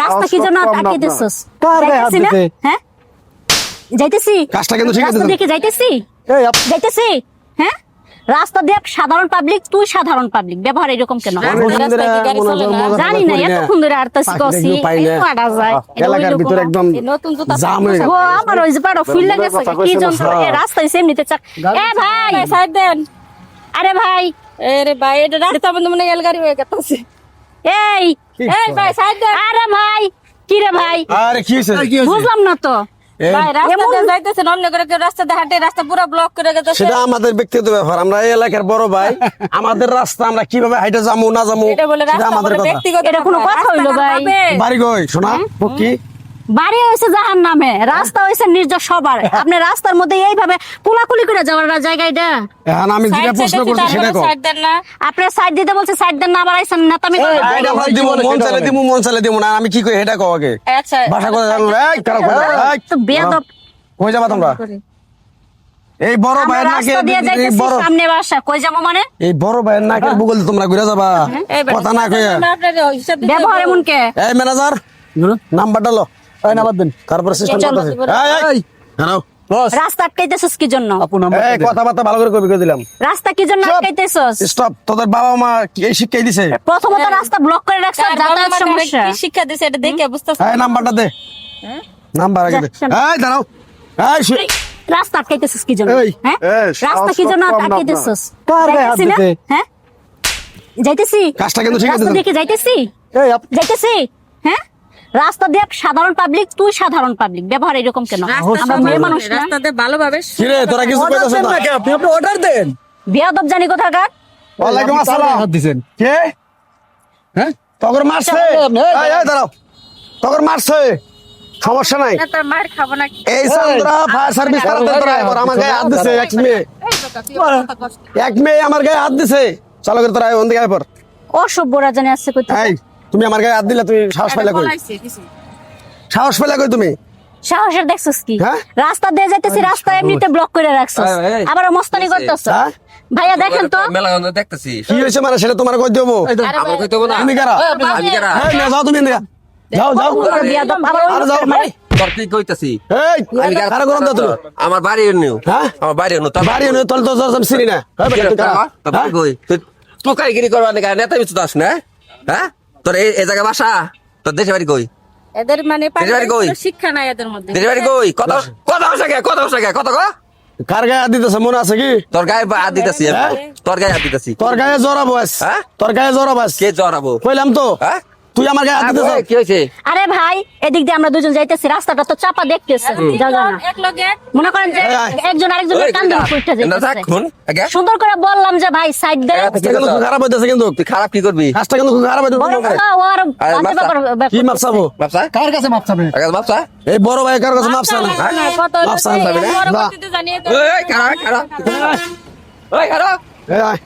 রাস্তা কি জন্য আটকে দিছস? হ্যাঁ? যাইতেছি? কাজটা কিন্তু ঠিক আছে রাস্তা দেখে যাইতেছি? যাইতেছি? হ্যাঁ? রাস্তা দেখ সাধারণ পাবলিক তুই সাধারণ পাবলিক ব্যবহার এরকম কেন? অনেকদিন রাস্তায় ধরে কি গাড়ি চলে হয় না? মজা জানি না আরতাছি পাখি কছি দেখলেও পাই না। পাড়া যায়? এলাকার ভিতরে একদম নতুন জুতা জাম হয়ে ও আমার ওই যে পাড়া ফুল লাগে কি কইছে না, যন্ত্র? হ্যাঁ। এ রাস্তা হইছে এমনিতে চাক। এ ভাই সাইড দেন। আরে ভাই। আরে ভাই এটা রাস্তা বন্ধ মনে এল গাড়ি হয়ে গেছে। এই এই ভাই সাইড দে আরে ভাই কি রে ভাই? আরে কি হইছে? বুঝলাম না তো। ভাই রাস্তা দিয়ে যাইতেছেন অন্য করে কেউ রাস্তা দিয়ে হাঁটে রাস্তা পুরো ব্লক করে গেছে সেটা আমাদের ব্যক্তিগত ব্যাপার। আমরা এই এলাকার বড় ভাই। আমাদের রাস্তা আমরা কীভাবে হাইটে যাব না যাব এটা বলে আমাদের কথা। ব্যক্তিগত এটা কোনো কথা হইল ভাই? বাড়ি গই শোনা কি বাড়ি হয়েছে জাহান নামে রাস্তা হয়েছে নির্জ সবার। আপনি রাস্তার মধ্যে এইভাবে কুলাকুলি করে যাওয়ার না জায়গা এটা? এখন আমি যেটা প্রশ্ন করছি সেটা কো সাইড দেন না। আপনার সাইড দিতে বলছে সাইড দেন না আবার আইসেন না আমি এই, এটা আমরা দিব, মন চাইলে দিব, মন চাইলে দিব না আমি কি কই এটা কও আগে। আচ্ছা। ভাষা কথা জানো এই কারা এই, তো বেয়াদব। কই যাবা তোমরা? এই বড় ভাইয়ের নাকে দিয়ে এই যাইতেছি বড় সামনে বাসা। কই যাব মানে? এই বড় ভাইয়ের নাকের বুগল দিয়ে তোমরা ঘুরে যাবা। কথা না কইয়া। আমরা আপনার হিসাব দিতে ব্যবহার এমন কে? এই ম্যানেজার নাম্বারটা লো। এই নাম্বার দেন তারপরে সিস্টেম করতেছি। এই দাঁড়াও। বস রাস্তা আটকাইতেছস কি জন্য? আপু নাম্বার এই কথাবার্তা ভালো করে কবি দিলাম। রাস্তা কি জন্য আটকাইতেছস? স্টপ তোদের বাবা মা এই শিক্ষাই দিছে? প্রথমত রাস্তা ব্লক করে রাখছ যাতায়াত সমস্যা। কি শিক্ষা দিছে এটা দেখে বুঝতেছ? এই নাম্বারটা দে। নাম্বার আগে দে। এই দাঁড়াও। এই রাস্তা আটকাইতেছস কি জন্য? হ্যাঁ? রাস্তা কি জন্য না। আটকাইতেছস? কার গায়ে হাত? দিছে? হ্যাঁ? যাইতেছি? কাজটা কিন্তু ঠিক আছে দেখে যাইতেছি? এই যাইতেছি? হ্যাঁ? রাস্তা দেখ সাধারণ পাবলিক তুই সাধারণ পাবলিক ব্যবহার এরকম কেন আমরা মেয়ে মানুষ না রাস্তাতে ভালোভাবে কি তোরা কিছু কইতাছ না নাকি আপনি আপনি অর্ডার দেন বিয়াদব জানি ওয়ালাইকুম আপনি কার গায়ে আসসালাম হাত দিছেন কে হ্যাঁ তগর মারছে এই, এই দাঁড়াও তগর মারছে সমস্যা নাই না, তার মার খাব না এই সান্দ্রা ফায়ার সার্ভিস তাড়াতাড়ি তোরা এবার আমার গায়ে হাত দিছে এক মেয়ে কথা, কথা। এক মেয়ে আমার গায়ে হাত দিছে চলো করে তোরা ওন দিকে পর অসভ্য রাজানি আছে কোথায় তুমি আমার গায়ে হাত দিলে তুমি সাহস পাইলে কই। সাহস পাইলে কই তুমি? সাহসের দেখছস কি? হ্যাঁ? রাস্তা দিয়ে যাইতেছি রাস্তা এমনিতে ব্লক করে রাখছস। আবার মস্তানি করতেছ। হ্যাঁ? ভাইয়া দেখেন তো। মেলা গন্ধ দেখতেছি। কি হয়েছে মানে সেটা তোমার কই দেবো? আরে আমার ভাই, কইতে না? তুমি কারা? আমি কারা? এই মেয়ে যাও তুমি এদিকে। যাও যাও। ওই যাও। মানে- তোর কি কইতাছি? এই আমি কারা? কারা গরম দাও আমার বাড়ি নিউ হ্যাঁ? আমার বাড়ি নিউ তোর বাড়ি এনে তল তো আমি চিনি না। তুই কই? কারিগিরি করবার নেতা মিছু দাস না হ্যাঁ? তোর এই এই জায়গায় বাসা? তোর দেশে বাড়ি কই? এদের মানে শিক্ষা নাই এদের মধ্যে। দেশে বাড়ি কই? কত কত বসে গে? কত বসে গে? কত গো? কার গায়ে আদিতাছে মনে আছে কি? তোর গায়ে বা দিতেছি হ্যাঁ? তোর গায়ে আদিতাছি দিতেছি। তোর গায়ে জড়াবো। হ্যাঁ? তোর গায়ে জড়াবো। কে জড়াবো কইলাম তো। হ্যাঁ? তুই আমার গায়ে হাত দিতেছ কি হয়েছে? আরে ভাই এদিক দিয়ে আমরা দুজন যাইতেছি রাস্তাটা তো চাপা দেখতেছে। যাও যাও না। এক লগে? মনে করেন যে এই, এই। একজন আরেকজনের কান ধরে পড়তে না, থাক, যাইতেছে শুন, আগে। সুন্দর করে বললাম যে ভাই সাইড দে কাজটা কিন্তু খারাপ হইতেছে কিন্তু। তুই খারাপ কি করবি? কাজটা কিন্তু খারাপ হইতেছে বড় তোমার। কথা ও আর মাপসা। ব্যাপার- ব্যাপার কি মাপসাবো বাপসা কার কাছে মাপ চাবেন আগে বাপসা এই বড় ভাই কার কাছে মাপসা না না, কত মাপসা এই যাবে না? পরবর্তীতে জানিয়ে তো এই খারাপ খারাপ ওই খারাপ এই আয়।